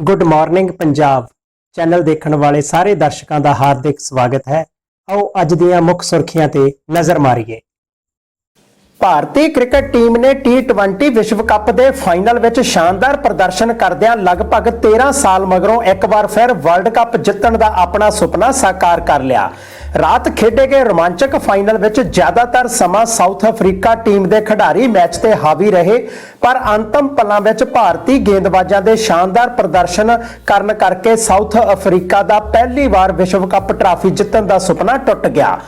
Good morning Punjab channel ਦੇਖਣ ਵਾਲੇ ਸਾਰੇ ਦਰਸ਼ਕਾਂ ਦਾ ਹਾਰਦਿਕ ਸਵਾਗਤ ਹੈ। ਆਓ ਅੱਜ ਦੀਆਂ ਮੁੱਖ ਸੁਰਖੀਆਂ ਤੇ ਨਜ਼ਰ ਮਾਰੀਏ। ਭਾਰਤੀ ਕ੍ਰਿਕਟ ਟੀਮ ਨੇ T20 ਵਿਸ਼ਵ ਕੱਪ ਦੇ ਫਾਈਨਲ ਵਿੱਚ ਸ਼ਾਨਦਾਰ ਪ੍ਰਦਰਸ਼ਨ ਕਰਦਿਆਂ ਲਗਭਗ 13 ਸਾਲ ਮਗਰੋਂ ਇੱਕ ਵਾਰ ਫਿਰ ਵਰਲਡ ਕੱਪ ਜਿੱਤਣ ਦਾ ਆਪਣਾ ਸੁਪਨਾ ਸਾਕਾਰ ਕਰ ਲਿਆ। ਰਾਤ ਖੇਡੇ ਗਏ ਰੋਮਾਂਚਕ ਫਾਈਨਲ ਵਿੱਚ ਜ਼ਿਆਦਾਤਰ ਸਮਾਂ ਸਾਊਥ ਅਫਰੀਕਾ ਟੀਮ ਦੇ ਖਿਡਾਰੀ ਮੈਚ ਤੇ ਹਾਵੀ ਰਹੇ, ਪਰ ਅੰਤਮ ਪਲਾਂ ਵਿੱਚ ਭਾਰਤੀ ਗੇਂਦਬਾਜ਼ਾਂ ਦੇ ਸ਼ਾਨਦਾਰ ਪ੍ਰਦਰਸ਼ਨ ਕਰਨ ਕਰਕੇ ਸਾਊਥ ਅਫਰੀਕਾ ਦਾ ਪਹਿਲੀ ਵਾਰ ਵਿਸ਼ਵ ਕੱਪ ਟਰਾਫੀ ਜਿੱਤਣ ਦਾ ਸੁਪਨਾ ਟੁੱਟ ਗਿਆ।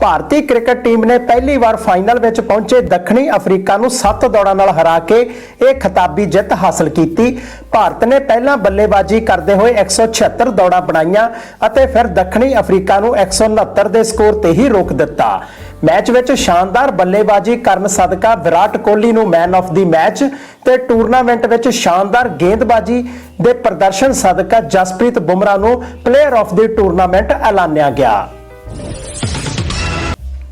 ਭਾਰਤੀ ਕ੍ਰਿਕਟ ਟੀਮ ਨੇ ਪਹਿਲੀ ਵਾਰ ਫਾਈਨਲ ਵਿੱਚ ਪਹੁੰਚੇ ਦੱਖਣੀ ਅਫਰੀਕਾ ਨੂੰ 7 ਦੌੜਾਂ ਨਾਲ ਹਰਾ ਕੇ ਇਹ ਖਿਤਾਬੀ ਜਿੱਤ ਹਾਸਲ ਕੀਤੀ। ਭਾਰਤ ਨੇ ਪਹਿਲਾਂ ਬੱਲੇਬਾਜ਼ੀ ਕਰਦੇ ਹੋਏ 176 ਦੌੜਾਂ ਬਣਾਈਆਂ ਅਤੇ ਫਿਰ ਦੱਖਣੀ ਅਫਰੀਕਾ ਨੂੰ 169 ਦੇ ਸਕੋਰ ਤੇ ਹੀ ਰੋਕ ਦਿੱਤਾ। ਮੈਚ ਵਿੱਚ ਸ਼ਾਨਦਾਰ ਬੱਲੇਬਾਜ਼ੀ ਕਰਨ ਸਦਕਾ ਵਿਰਾਟ ਕੋਹਲੀ ਨੂੰ ਮੈਨ ਆਫ ਦੀ ਮੈਚ ਤੇ ਟੂਰਨਾਮੈਂਟ ਵਿੱਚ ਸ਼ਾਨਦਾਰ ਗੇਂਦਬਾਜ਼ੀ ਦੇ ਪ੍ਰਦਰਸ਼ਨ ਸਦਕਾ ਜਸਪ੍ਰੀਤ ਬੁਮਰਾ ਨੂੰ ਪਲੇਅਰ ਆਫ ਦੀ ਟੂਰਨਾਮੈਂਟ ਐਲਾਨਿਆ ਗਿਆ।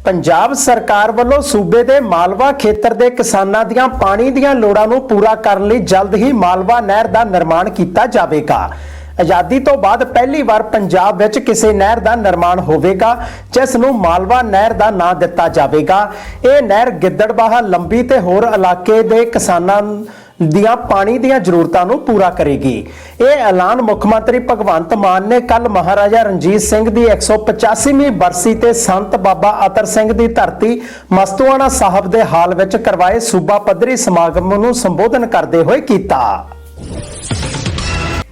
ਪੰਜਾਬ ਸਰਕਾਰ ਵੱਲੋਂ ਸੂਬੇ ਦੇ ਮਾਲਵਾ ਖੇਤਰ ਦੇ ਕਿਸਾਨਾਂ ਦੀਆਂ ਪਾਣੀ ਦੀਆਂ ਲੋੜਾਂ ਨੂੰ ਪੂਰਾ ਕਰਨ ਲਈ ਜਲਦ ਹੀ ਮਾਲਵਾ ਨਹਿਰ ਦਾ ਨਿਰਮਾਣ ਕੀਤਾ ਜਾਵੇਗਾ। ਆਜ਼ਾਦੀ ਤੋਂ ਬਾਅਦ ਪਹਿਲੀ ਵਾਰ ਪੰਜਾਬ ਵਿੱਚ ਕਿਸੇ ਨਹਿਰ ਦਾ ਨਿਰਮਾਣ ਹੋਵੇਗਾ, ਜਿਸ ਨੂੰ ਮਾਲਵਾ ਨਹਿਰ ਦਾ ਨਾਂ ਦਿੱਤਾ ਜਾਵੇਗਾ। ਇਹ ਨਹਿਰ ਗਿੱਦੜਬਾਹਾ ਲੰਬੀ ਤੇ ਹੋਰ ਇਲਾਕੇ ਦੇ ਕਿਸਾਨਾਂ ਦੀਆਂ ਪਾਣੀ ਦੀਆਂ ਜ਼ਰੂਰਤਾਂ ਨੂੰ ਪੂਰਾ ਕਰੇਗੀ। ਇਹ ਐਲਾਨ ਮੁੱਖ ਮੰਤਰੀ ਭਗਵੰਤ ਮਾਨ ਨੇ ਕੱਲ ਮਹਾਰਾਜਾ ਰਣਜੀਤ ਸਿੰਘ ਦੀ 185ਵੀਂ ਬਰਸੀ ਤੇ ਸੰਤ ਬਾਬਾ ਅਤਰ ਸਿੰਘ ਦੀ ਧਰਤੀ ਮਸਤੂਆਣਾ ਸਾਹਿਬ ਦੇ ਹਾਲ ਵਿੱਚ ਕਰਵਾਏ ਸੂਬਾ ਪੱਧਰੀ ਸਮਾਗਮ ਨੂੰ ਸੰਬੋਧਨ ਕਰਦੇ ਹੋਏ ਕੀਤਾ।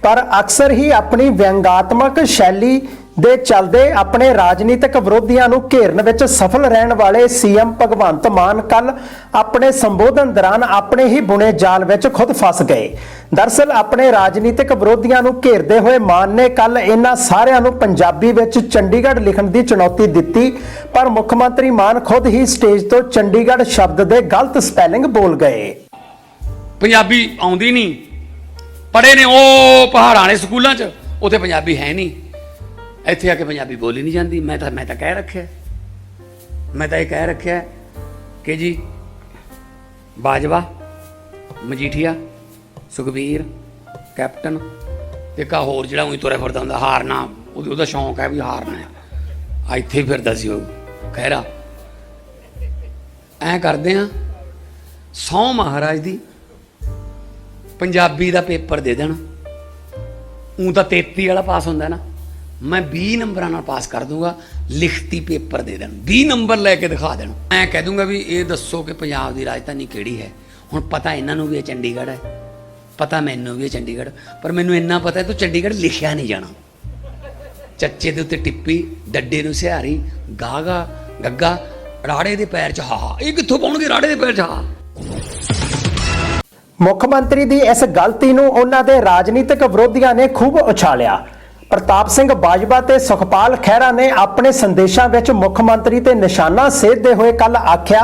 ਪਰ ਅਕਸਰ ਹੀ ਆਪਣੀ ਵਿਅੰਗਾਤਮਕ ਸ਼ੈਲੀ ਦੇ ਚਲਦੇ ਆਪਣੇ ਰਾਜਨੀਤਿਕ ਵਿਰੋਧੀਆਂ ਨੂੰ ਘੇਰਨ ਵਿੱਚ ਸਫਲ ਰਹਿਣ ਵਾਲੇ ਸੀਐਮ ਭਗਵੰਤ ਮਾਨ ਕੱਲ ਆਪਣੇ ਸੰਬੋਧਨ ਦੌਰਾਨ ਆਪਣੇ ਹੀ ਬੁਣੇ ਜਾਲ ਵਿੱਚ ਖੁਦ ਫਸ ਗਏ। ਦਰਸਲ ਆਪਣੇ ਰਾਜਨੀਤਿਕ ਵਿਰੋਧੀਆਂ ਨੂੰ ਘੇਰਦੇ ਹੋਏ ਮਾਨ ਨੇ ਕੱਲ ਇਹਨਾਂ ਸਾਰਿਆਂ ਨੂੰ ਪੰਜਾਬੀ ਵਿੱਚ ਚੰਡੀਗੜ੍ਹ ਲਿਖਣ ਦੀ ਚੁਣੌਤੀ ਦਿੱਤੀ, ਪਰ ਮੁੱਖ ਮੰਤਰੀ ਮਾਨ ਖੁਦ ਹੀ ਸਟੇਜ ਤੋਂ ਚੰਡੀਗੜ੍ਹ ਸ਼ਬਦ ਦੇ ਗਲਤ ਸਪੈਲਿੰਗ ਬੋਲ ਗਏ। ਪੰਜਾਬੀ ਆਉਂਦੀ ਨਹੀਂ। ਪੜੇ ਨੇ ਉਹ ਪਹਾੜਾਂ ਵਾਲੇ ਸਕੂਲਾਂ 'ਚ, ਉੱਥੇ ਪੰਜਾਬੀ ਹੈ ਨਹੀਂ। ਇੱਥੇ ਆ ਕੇ ਪੰਜਾਬੀ ਬੋਲੀ ਨਹੀਂ ਜਾਂਦੀ। ਮੈਂ ਤਾਂ ਮੈਂ ਤਾਂ ਕਹਿ ਰੱਖਿਆ। ਮੈਂ ਤਾਂ ਇਹ ਕਹਿ ਰੱਖਿਆ ਕਿ ਜੀ, ਬਾਜਵਾ, ਮਜੀਠੀਆ, ਸੁਖਬੀਰ, ਕੈਪਟਨ ਤੇ ਕਾ ਹੋਰ ਜਿਹੜਾ ਉਹੀ ਤੁਰਿਆ ਫਿਰਦਾ ਹੁੰਦਾ, ਹਾਰਨਾ, ਉਹਦਾ ਸ਼ੌਂਕ ਹੈ ਵੀ ਹਾਰਨਾ ਹੈ। ਆ ਇੱਥੇ ਹੀ ਫਿਰਦਾ ਸੀ ਉਹ। ਖਹਿਰਾ। ਐ ਕਰਦੇ ਆ ਸੌ ਮਹਾਰਾਜ ਦੀ ਪੰਜਾਬੀ ਦਾ ਪੇਪਰ ਦੇ ਦੇਣ। ਉਹ ਤਾਂ 33 ਵਾਲਾ ਪਾਸ ਹੁੰਦਾ ਨਾ। ਮੈਂ 20 ਨੰਬਰਾਂ ਨਾਲ ਪਾਸ ਕਰ ਦੂੰਗਾ, ਲਿਖਤੀ ਪੇਪਰ ਦੇ ਦੇਣ। 20 ਨੰਬਰ ਲੈ ਕੇ ਦਿਖਾ ਦੇਣ। ਮੈਂ ਕਹਿ ਦੂੰਗਾ ਵੀ ਇਹ ਦੱਸੋ ਕਿ ਪੰਜਾਬ ਦੀ ਰਾਜਧਾਨੀ ਕਿਹੜੀ ਹੈ। ਹੁਣ ਪਤਾ ਇਹਨਾਂ ਨੂੰ ਵੀ ਇਹ ਚੰਡੀਗੜ੍ਹ ਹੈ। ਪਤਾ ਮੈਨੂੰ ਵੀ ਇਹ ਚੰਡੀਗੜ੍ਹ। ਪਰ ਮੈਨੂੰ ਇੰਨਾ ਪਤਾ ਹੈ ਤੂੰ ਚੰਡੀਗੜ੍ਹ ਲਿਖਿਆ ਨਹੀਂ ਜਾਣਾ। ਚੱਚੇ ਦੇ ਉੱਤੇ ਟਿੱਪੀ, ਡੱਡੇ ਨੂੰ ਸਿਹਾਰੀ, ਗਾਗਾ, ਗੱਗਾ, ਰਾੜੇ ਦੇ ਪੈਰ 'ਚ ਹਾ ਇਹ ਕਿੱਥੋਂ ਪਾਉਣਗੇ ਰਾੜੇ ਦੇ ਪੈਰ 'ਚ ਹਾ? ਮੁੱਖ ਮੰਤਰੀ ਦੀ ਇਸ ਗਲਤੀ ਨੂੰ ਉਹਨਾਂ ਦੇ ਰਾਜਨੀਤਿਕ ਵਿਰੋਧੀਆਂ ਨੇ ਖੂਬ ਉਛਾਲਿਆ। ਪ੍ਰਤਾਪ ਸਿੰਘ ਬਾਜਵਾ ਤੇ ਸੁਖਪਾਲ ਖਹਿਰਾ ਨੇ ਆਪਣੇ ਸੰਦੇਸ਼ਾਂ ਵਿੱਚ ਮੁੱਖ ਮੰਤਰੀ ਤੇ ਨਿਸ਼ਾਨਾ ਸੇਧਦੇ ਹੋਏ ਕੱਲ ਆਖਿਆ,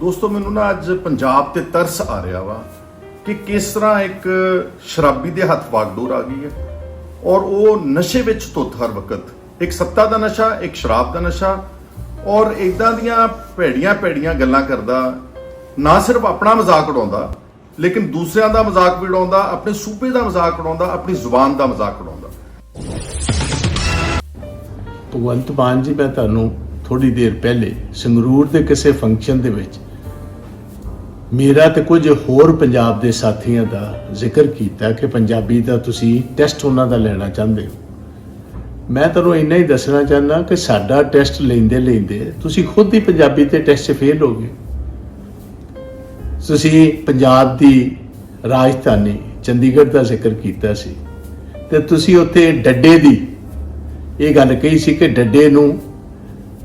ਦੋਸਤੋ, ਮੈਨੂੰ ਨਾ ਅੱਜ ਪੰਜਾਬ ਤੇ ਤਰਸ ਆ ਰਿਹਾ ਵਾ ਕਿ ਕਿਸ ਤਰ੍ਹਾਂ ਇੱਕ ਸ਼ਰਾਬੀ ਦੇ ਹੱਥ ਵਾਗਡੋਰ ਆ ਗਈ ਹੈ ਔਰ ਉਹ ਨਸ਼ੇ ਵਿੱਚ ਧੁੱਤ ਹਰ ਵਕਤ। ਇੱਕ ਸੱਤਾ ਦਾ ਨਸ਼ਾ, ਇੱਕ ਸ਼ਰਾਬ ਦਾ ਨਸ਼ਾ ਔਰ ਇਦਾਂ ਦੀਆਂ ਭੈੜੀਆਂ ਭੈੜੀਆਂ ਗੱਲਾਂ ਕਰਦਾ, ਨਾ ਸਿਰਫ ਆਪਣਾ ਮਜ਼ਾਕ ਉਡਾਉਂਦਾ, ਲੇਕਿਨ ਦੂਸਰਿਆਂ ਦਾ ਮਜ਼ਾਕ ਵੀ ਉਡਾਉਂਦਾ, ਆਪਣੇ ਸੂਬੇ ਦਾ ਮਜ਼ਾਕ ਉਡਾਉਂਦਾ, ਆਪਣੀ ਜ਼ੁਬਾਨ ਦਾ ਮਜ਼ਾਕ ਉਡਾਉਂਦਾ। ਭਗਵੰਤ ਮਾਨ ਜੀ, ਮੈਂ ਤੁਹਾਨੂੰ ਥੋੜੀ ਦੇਰ ਪਹਿਲੇ ਸੰਗਰੂਰ ਦੇ ਕਿਸੇ ਫੰਕਸ਼ਨ ਦੇ ਵਿੱਚ ਮੇਰਾ ਤੇ ਕੁਝ ਹੋਰ ਪੰਜਾਬ ਦੇ ਸਾਥੀਆਂ ਦਾ ਜ਼ਿਕਰ ਕੀਤਾ ਕਿ ਪੰਜਾਬੀ ਦਾ ਤੁਸੀਂ ਟੈਸਟ ਉਹਨਾਂ ਦਾ ਲੈਣਾ ਚਾਹੁੰਦੇ ਹੋ। ਮੈਂ ਤੁਹਾਨੂੰ ਇੰਨਾ ਹੀ ਦੱਸਣਾ ਚਾਹੁੰਦਾ ਕਿ ਸਾਡਾ ਟੈਸਟ ਲੈਂਦੇ ਲੈਂਦੇ ਤੁਸੀਂ ਖੁਦ ਹੀ ਪੰਜਾਬੀ ਤੇ ਟੈਸਟ ਫੇਲ ਹੋ ਗਏ। ਤੁਸੀਂ ਪੰਜਾਬ ਦੀ ਰਾਜਧਾਨੀ ਚੰਡੀਗੜ੍ਹ ਦਾ ਜ਼ਿਕਰ ਕੀਤਾ ਸੀ ਤੇ ਤੁਸੀਂ ਉੱਥੇ ਡੱਡੇ ਦੀ ਇਹ ਗੱਲ ਕਹੀ ਸੀ ਕਿ ਡੱਡੇ ਨੂੰ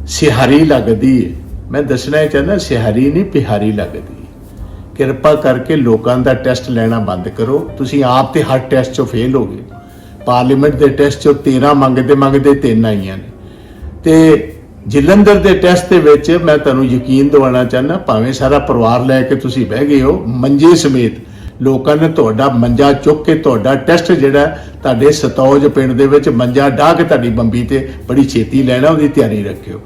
ਸਿਹਾਰੀ ਲੱਗਦੀ ਹੈ ਮੈਂ ਦੱਸਣਾ ਇਹ ਚਾਹੁੰਦਾ, ਸਿਹਾਰੀ ਨਹੀਂ, ਪਿਹਾਰੀ ਲੱਗਦੀ ਹੈ। ਕਿਰਪਾ ਕਰਕੇ ਲੋਕਾਂ ਦਾ ਟੈਸਟ ਲੈਣਾ ਬੰਦ ਕਰੋ। ਤੁਸੀਂ ਆਪ ਤੇ ਹਰ ਟੈਸਟ 'ਚੋਂ ਫੇਲ ਹੋ ਗਏ। ਪਾਰਲੀਮੈਂਟ ਦੇ ਟੈਸਟ 'ਚੋਂ 13 ਮੰਗਦੇ ਮੰਗਦੇ ਤਿੰਨ ਆਈਆਂ ਨੇ। ਤੇ ਜਲੰਧਰ ਦੇ ਟੈਸਟ ਦੇ ਵਿੱਚ ਮੈਂ ਤੁਹਾਨੂੰ ਯਕੀਨ ਦਿਵਾਉਣਾ ਚਾਹੁੰਦਾ, ਭਾਵੇਂ ਸਾਰਾ ਪਰਿਵਾਰ ਲੈ ਕੇ ਤੁਸੀਂ ਬਹਿ ਗਏ ਹੋ, ਮੰਜੇ ਸਮੇਤ ਲੋਕਾਂ ਨੇ ਤੁਹਾਡਾ ਮੰਜਾ ਚੁੱਕ ਕੇ ਤੁਹਾਡਾ ਟੈਸਟ ਜਿਹੜਾ ਤੁਹਾਡੇ ਸਤੌਜ ਪਿੰਡ ਦੇ ਵਿੱਚ ਮੰਜਾ ਢਾਹ ਕੇ ਤੁਹਾਡੀ ਬੰਬੀ ਤੇ ਬੜੀ ਛੇਤੀ ਲੈਣਾ, ਉਹਦੀ ਤਿਆਰੀ ਰੱਖਿਓ।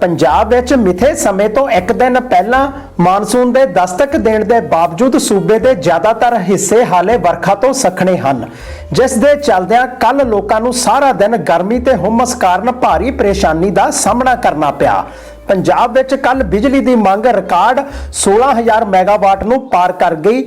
ਪੰਜਾਬ ਵਿੱਚ ਮਿੱਥੇ ਸਮੇਂ ਤੋਂ ਇੱਕ ਦਿਨ ਪਹਿਲਾਂ ਮਾਨਸੂਨ ਦੇ ਦਸਤਕ ਦੇਣ ਦੇ ਬਾਵਜੂਦ ਸੂਬੇ ਦੇ ਜ਼ਿਆਦਾਤਰ ਹਿੱਸੇ ਹਾਲੇ ਵਰਖਾ ਤੋਂ ਸਖਣੇ ਹਨ, ਜਿਸ ਦੇ ਚੱਲਦਿਆਂ ਕੱਲ ਲੋਕਾਂ ਨੂੰ ਸਾਰਾ ਦਿਨ ਗਰਮੀ ਤੇ ਹੁਮਸ ਕਾਰਨ ਭਾਰੀ ਪਰੇਸ਼ਾਨੀ ਦਾ ਸਾਹਮਣਾ ਕਰਨਾ ਪਿਆ। ਪੰਜਾਬ ਵਿੱਚ ਕੱਲ ਬਿਜਲੀ ਦੀ ਮੰਗ ਰਿਕਾਰਡ 16000 ਮੈਗਾਵਾਟ ਨੂੰ ਪਾਰ ਕਰ ਗਈ,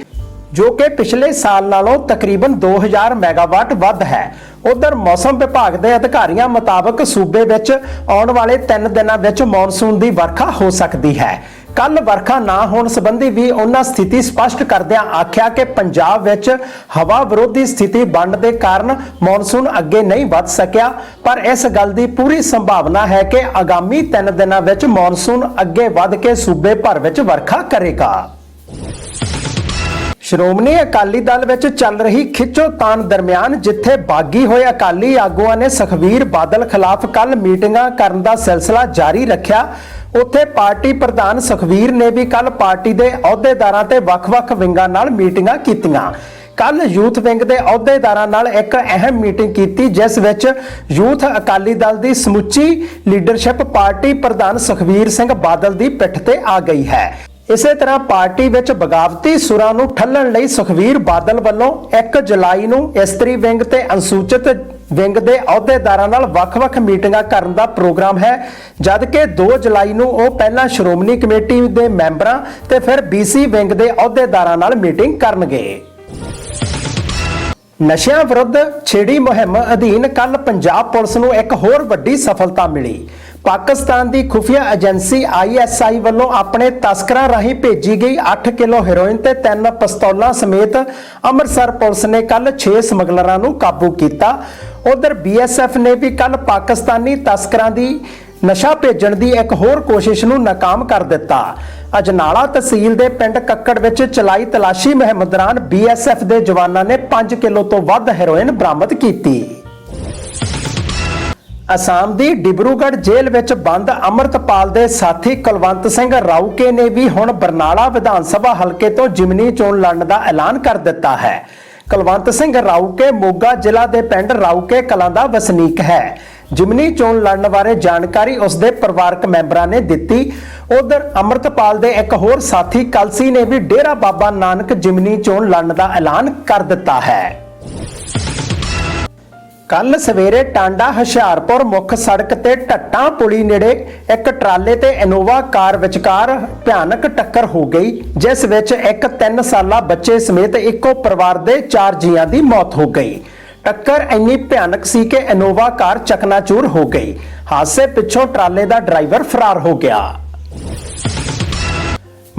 ਜੋ ਕਿ ਪਿਛਲੇ ਸਾਲ ਨਾਲੋਂ ਤਕਰੀਬਨ 2000 ਮੈਗਾਵਾਟ ਵੱਧ ਹੈ। ਉਧਰ ਮੌਸਮ ਵਿਭਾਗ ਦੇ ਅਧਿਕਾਰੀਆਂ ਮੁਤਾਬਕ ਸੂਬੇ ਵਿੱਚ ਆਉਣ ਵਾਲੇ 3 ਦਿਨਾਂ ਵਿੱਚ ਮੌਨਸੂਨ ਦੀ ਵਰਖਾ ਹੋ ਸਕਦੀ ਹੈ। ਕੱਲ ਵਰਖਾ ਨਾ ਹੋਣ ਸੰਬੰਧੀ ਵੀ ਉਹਨਾਂ ਸਥਿਤੀ ਸਪਸ਼ਟ ਕਰਦਿਆਂ ਆਖਿਆ ਕਿ ਪੰਜਾਬ ਵਿੱਚ ਹਵਾ ਵਿਰੋਧੀ ਸਥਿਤੀ ਬਣਨ ਦੇ ਕਾਰਨ ਮੌਨਸੂਨ ਅੱਗੇ ਨਹੀਂ ਵੱਧ ਸਕਿਆ, ਪਰ ਇਸ ਗੱਲ ਦੀ ਪੂਰੀ ਸੰਭਾਵਨਾ ਹੈ ਕਿ ਆਗਾਮੀ 3 ਦਿਨਾਂ ਵਿੱਚ ਮੌਨਸੂਨ ਅੱਗੇ ਵੱਧ ਕੇ ਸੂਬੇ ਭਰ ਵਿੱਚ ਵਰਖਾ ਕਰੇਗਾ। ਸ਼੍ਰੋਮਣੀ ਅਕਾਲੀ ਦਲ ਵਿੱਚ ਚੱਲ ਰਹੀ ਖਿੱਚੋਤਾਣ ਦਰਮਿਆਨ, ਜਿੱਥੇ ਬਾਗੀ ਹੋਏ ਅਕਾਲੀ ਆਗੂਆਂ ਨੇ ਸੁਖਵੀਰ ਬਾਦਲ ਖਿਲਾਫ ਕੱਲ ਮੀਟਿੰਗਾਂ ਕਰਨ ਦਾ ਸਿਲਸਿਲਾ ਜਾਰੀ ਰੱਖਿਆ। ਉੱਥੇ ਪਾਰਟੀ ਪ੍ਰਧਾਨ ਸੁਖਵੀਰ ਨੇ ਵੀ ਕੱਲ ਪਾਰਟੀ ਦੇ ਅਹੁਦੇਦਾਰਾਂ ਤੇ ਵੱਖ-ਵੱਖ ਵਿੰਗਾਂ ਨਾਲ ਮੀਟਿੰਗਾਂ ਕੀਤੀਆਂ। ਕੱਲ ਯੂਥ ਵਿੰਗ ਦੇ ਅਹੁਦੇਦਾਰਾਂ ਨਾਲ ਇੱਕ ਅਹਿਮ ਮੀਟਿੰਗ ਕੀਤੀ, ਜਿਸ ਵਿੱਚ ਯੂਥ ਅਕਾਲੀ ਦਲ ਦੀ ਸਮੁੱਚੀ ਲੀਡਰਸ਼ਿਪ ਪਾਰਟੀ ਪ੍ਰਧਾਨ ਸੁਖਵੀਰ ਸਿੰਘ ਬਾਦਲ ਦੀ ਪਿੱਠ ਤੇ ਆ ਗਈ ਹੈ। ਇਸੇ ਤਰ੍ਹਾਂ ਪਾਰਟੀ ਵਿੱਚ ਬਗਾਵਤੀ ਸੁਰਾਂ ਨੂੰ ਠੱਲਣ ਲਈ ਸੁਖਵੀਰ ਬਾਦਲ ਵੱਲੋਂ 1 ਜੁਲਾਈ ਨੂੰ ਇਸਤਰੀ ਵਿੰਗ ਤੇ ਅਨੁਸੂਚਿਤ ਵਿੰਗ ਦੇ ਅਹੁਦੇਦਾਰਾਂ ਨਾਲ ਵੱਖ-ਵੱਖ ਮੀਟਿੰਗਾਂ ਕਰਨ ਦਾ ਪ੍ਰੋਗਰਾਮ ਹੈ, ਜਦਕਿ 2 ਜੁਲਾਈ ਨੂੰ ਉਹ ਪਹਿਲਾਂ ਸ਼੍ਰੋਮਣੀ ਕਮੇਟੀ ਦੇ ਮੈਂਬਰਾਂ ਤੇ ਫਿਰ BC ਵਿੰਗ ਦੇ ਅਹੁਦੇਦਾਰਾਂ ਨਾਲ ਮੀਟਿੰਗ ਕਰਨਗੇ। ਨਸ਼ਿਆਂ ਵਿਰੁੱਧ ਛੇੜੀ ਮੁਹਿੰਮ ਅਧੀਨ ਕੱਲ ਪੰਜਾਬ ਪੁਲਿਸ ਨੂੰ ਇੱਕ ਹੋਰ ਵੱਡੀ ਸਫਲਤਾ ਮਿਲੀ। ਪਾਕਿਸਤਾਨ ਦੀ ਖੁਫੀਆ ਏਜੰਸੀ ISI ਵੱਲੋਂ ਆਪਣੇ ਤਸਕਰਾਂ ਰਾਹੀਂ ਭੇਜੀ ਗਈ 8 ਕਿਲੋ ਹੈਰੋਇਨ ਤੇ ਤਿੰਨ ਪਿਸਤੌਲਾਂ ਸਮੇਤ ਅੰਮ੍ਰਿਤਸਰ ਪੁਲਿਸ ਨੇ ਕੱਲ 6 ਸਮਗਲਰਾਂ ਨੂੰ ਕਾਬੂ ਕੀਤਾ। ਉਧਰ BSF ਨੇ ਵੀ ਕੱਲ ਪਾਕਿਸਤਾਨੀ ਤਸਕਰਾਂ ਦੀ ਨਸ਼ਾ ਭੇਜਣ ਦੀ ਇੱਕ ਹੋਰ ਕੋਸ਼ਿਸ਼ ਨੂੰ ਨਾਕਾਮ ਕਰ ਦਿੱਤਾ। ਅਜਨਾਲਾ ਤਹਿਸੀਲ ਦੇ ਪਿੰਡ ਕੱਕੜ ਵਿੱਚ ਚਲਾਈ ਤਲਾਸ਼ੀ ਮੁਹਿੰਮ ਦੌਰਾਨ BSF ਦੇ ਜਵਾਨਾਂ ਨੇ 5 ਕਿਲੋ ਤੋਂ ਵੱਧ ਹੈਰੋਇਨ ਬਰਾਮਦ ਕੀਤੀ। ਅਸਾਮ ਦੀ ਡਿਬਰੂਗੜ੍ਹ ਜੇਲ੍ਹ ਵਿੱਚ ਬੰਦ ਅਮਰਤਪਾਲ ਦੇ ਸਾਥੀ ਕੁਲਵੰਤ ਸਿੰਘ ਰਾਊਕੇ ਨੇ ਵੀ ਹੁਣ ਬਰਨਾਲਾ ਵਿਧਾਨ ਸਭਾ ਹਲਕੇ ਤੋਂ ਜਿਮਨੀ ਚੋਣ ਲੜਨ ਦਾ ਐਲਾਨ ਕਰ ਦਿੱਤਾ ਹੈ। ਕੁਲਵੰਤ ਸਿੰਘ ਰਾਊਕੇ ਮੋਗਾ ਜ਼ਿਲ੍ਹਾ ਦੇ ਪਿੰਡ ਰਾਊਕੇ ਕਲਾਂ ਦਾ ਵਸਨੀਕ ਹੈ। ਜਿਮਨੀ ਚੋਣ ਲੜਨ ਬਾਰੇ ਜਾਣਕਾਰੀ ਉਸ ਦੇ ਪਰਿਵਾਰਕ ਮੈਂਬਰਾਂ ਨੇ ਦਿੱਤੀ। ਉਧਰ ਅਮਰਤਪਾਲ ਦੇ ਇੱਕ ਹੋਰ ਸਾਥੀ ਕਲਸੀ ਨੇ ਵੀ ਡੇਰਾ ਬਾਬਾ ਨਾਨਕ ਜਿਮਨੀ ਚੋਣ ਲੜਨ ਦਾ ਐਲਾਨ ਕਰ ਦਿੱਤਾ ਹੈ। ਕੱਲ ਸਵੇਰੇ ਟਾਂਡਾ ਹੁਸ਼ਿਆਰਪੁਰ ਮੁੱਖ ਸੜਕ ਤੇ ਢੱਟਾਂ ਪੁਲੀ ਨੇੜੇ ਇੱਕ ਟਰਾਲੇ ਤੇ ਇਨੋਵਾ ਕਾਰ ਵਿਚਕਾਰ ਭਿਆਨਕ ਟੱਕਰ ਹੋ ਗਈ, ਜਿਸ ਵਿੱਚ ਇੱਕ 3 ਸਾਲਾ ਬੱਚੇ ਸਮੇਤ ਇੱਕੋ ਪਰਿਵਾਰ ਦੇ 4 ਜੀਆਂ ਦੀ ਮੌਤ ਹੋ ਗਈ। ਟੱਕਰ ਇੰਨੀ ਭਿਆਨਕ ਸੀ ਕਿ ਇਨੋਵਾ ਕਾਰ ਚਕਨਾਚੂਰ ਹੋ ਗਈ। ਹਾਦਸੇ ਪਿੱਛੋਂ ਟਰਾਲੇ ਦਾ ਡਰਾਈਵਰ ਫਰਾਰ ਹੋ ਗਿਆ।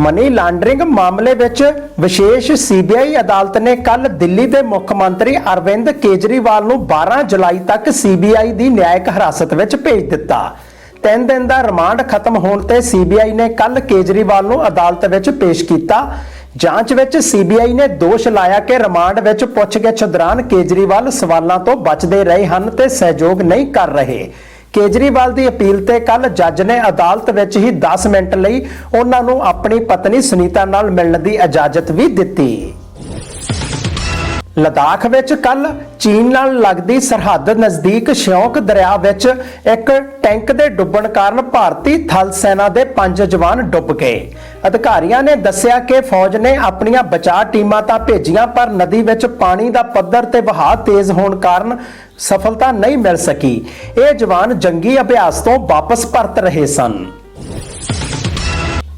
ਮਨੀ ਲਾਂਡਰਿੰਗ ਮਾਮਲੇ ਵਿੱਚ ਵਿਸ਼ੇਸ਼ ਸੀਬੀਆਈ ਅਦਾਲਤ ਨੇ ਕੱਲ ਦਿੱਲੀ ਦੇ ਮੁੱਖ ਮੰਤਰੀ ਅਰਵਿੰਦ ਕੇਜਰੀਵਾਲ ਨੂੰ 12 ਜੁਲਾਈ ਤੱਕ ਸੀਬੀਆਈ ਦੀ ਨਿਆਇਕ ਹਿਰਾਸਤ ਵਿੱਚ ਭੇਜ ਦਿੱਤਾ। ਤਿੰਨ ਦਿਨ ਦਾ ਰਿਮਾਂਡ ਖਤਮ ਹੋਣ ਤੇ ਸੀਬੀਆਈ ਨੇ ਕੱਲ ਕੇਜਰੀਵਾਲ ਨੂੰ ਅਦਾਲਤ ਵਿੱਚ ਪੇਸ਼ ਕੀਤਾ। ਜਾਂਚ ਵਿੱਚ ਸੀਬੀਆਈ ਨੇ ਦੋਸ਼ ਲਾਇਆ ਕਿ ਰਿਮਾਂਡ ਵਿੱਚ ਪੁੱਛਗਿੱਛ ਦੌਰਾਨ ਕੇਜਰੀਵਾਲ ਸਵਾਲਾਂ ਤੋਂ ਬਚਦੇ ਰਹੇ ਹਨ ਤੇ ਸਹਿਯੋਗ ਨਹੀਂ ਕਰ ਰਹੇ। ਕੇਜਰੀਵਾਲ ਦੀ ਅਪੀਲ ਤੇ ਕੱਲ ਜੱਜ ਨੇ ਅਦਾਲਤ ਵਿੱਚ ਹੀ 10 ਮਿੰਟ ਲਈ ਉਹਨਾਂ ਨੂੰ ਆਪਣੀ ਪਤਨੀ ਸੁਨੀਤਾ ਨਾਲ ਮਿਲਣ ਦੀ ਇਜਾਜ਼ਤ ਵੀ ਦਿੱਤੀ। ਲਦਾਖ ਵਿੱਚ ਕੱਲ ਚੀਨ ਨਾਲ ਲੱਗਦੀ ਸਰਹੱਦ ਨਜ਼ਦੀਕ ਸ਼ਿਓਕ ਦਰਿਆ ਵਿੱਚ ਇੱਕ ਟੈਂਕ ਦੇ ਡੁੱਬਣ ਕਾਰਨ ਭਾਰਤੀ ਥਲ ਸੈਨਾ ਦੇ 5 ਜਵਾਨ ਡੁੱਬ ਗਏ। ਅਧਿਕਾਰੀਆਂ ਨੇ ਦੱਸਿਆ ਕਿ ਫੌਜ ਨੇ ਆਪਣੀਆਂ ਬਚਾਅ ਟੀਮਾਂ ਤਾਂ ਭੇਜੀਆਂ, ਪਰ ਨਦੀ ਵਿੱਚ ਪਾਣੀ ਦਾ ਪੱਧਰ ਤੇ ਵਹਾਅ ਤੇਜ਼ ਹੋਣ ਕਾਰਨ ਸਫਲਤਾ ਨਹੀਂ ਮਿਲ ਸਕੀ। ਇਹ ਜਵਾਨ ਜੰਗੀ ਅਭਿਆਸ ਤੋਂ ਵਾਪਸ ਪਰਤ ਰਹੇ ਸਨ।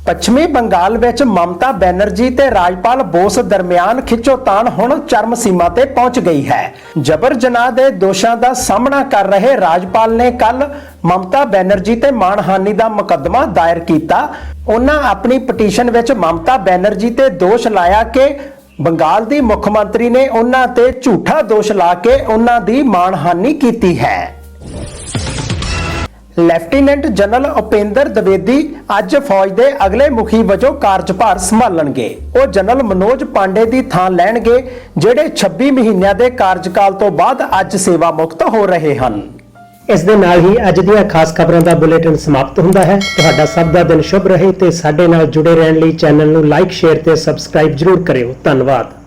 ਪੱਛਮੀ ਬੰਗਾਲ ਵਿੱਚ ਮਮਤਾ ਬੈਨਰਜੀ ਤੇ ਰਾਜਪਾਲ ਬੋਸ ਦਰਮਿਆਨ ਖਿੱਚੋਤਾਣ ਹੁਣ ਚਰਮ ਸੀਮਾ ਤੇ ਪਹੁੰਚ ਗਈ ਹੈ। ਜਬਰ ਜਨਾਹ ਦੇ ਦੋਸ਼ਾਂ ਦਾ ਸਾਹਮਣਾ ਕਰ ਰਹੇ ਰਾਜਪਾਲ ਨੇ ਕੱਲ ਮਮਤਾ ਬੈਨਰਜੀ ਤੇ ਮਾਣਹਾਨੀ ਦਾ ਮੁਕੱਦਮਾ ਦਾਇਰ ਕੀਤਾ। ਉਹਨਾਂ ਆਪਣੀ ਪਟੀਸ਼ਨ ਵਿੱਚ ਮਮਤਾ ਬੈਨਰਜੀ ਤੇ ਦੋਸ਼ ਲਾਇਆ ਕਿ ਬੰਗਾਲ ਦੀ ਮੁੱਖ ਮੰਤਰੀ ਨੇ ਉਹਨਾਂ ਤੇ ਝੂਠਾ ਦੋਸ਼ ਲਾ ਕੇ ਉਹਨਾਂ ਦੀ ਮਾਣਹਾਨੀ ਕੀਤੀ ਹੈ। ਲੈਫਟੀਨੈਂਟ ਜਨਰਲ ਉਪੇਂਦਰ ਦਵੇਦੀ ਅੱਜ ਫੌਜ ਦੇ ਅਗਲੇ ਮੁਖੀ ਵਜੋਂ ਕਾਰਜਭਾਰ ਸੰਭਾਲਣਗੇ। ਉਹ ਜਨਰਲ ਮਨੋਜ ਪਾਂਡੇ ਦੀ ਥਾਂ ਲੈਣਗੇ, ਜਿਹੜੇ 26 ਮਹੀਨਿਆਂ ਦੇ ਕਾਰਜਕਾਲ ਤੋਂ ਬਾਅਦ ਅੱਜ ਸੇਵਾ ਮੁਕਤ ਹੋ ਰਹੇ ਹਨ। ਇਸ ਦੇ ਨਾਲ ਹੀ ਅੱਜ ਦੀਆਂ ਖਾਸ ਖਬਰਾਂ ਦਾ ਬੁਲੇਟਿਨ ਸਮਾਪਤ ਹੁੰਦਾ ਹੈ। ਤੁਹਾਡਾ ਸਭ ਦਾ ਦਿਨ ਸ਼ੁਭ ਰਹੇ ਤੇ ਸਾਡੇ ਨਾਲ ਜੁੜੇ ਰਹਿਣ ਲਈ ਚੈਨਲ ਨੂੰ ਲਾਈਕ, ਸ਼ੇਅਰ ਤੇ ਸਬਸਕ੍ਰਾਈਬ ਜਰੂਰ ਕਰਿਓ। ਧੰਨਵਾਦ।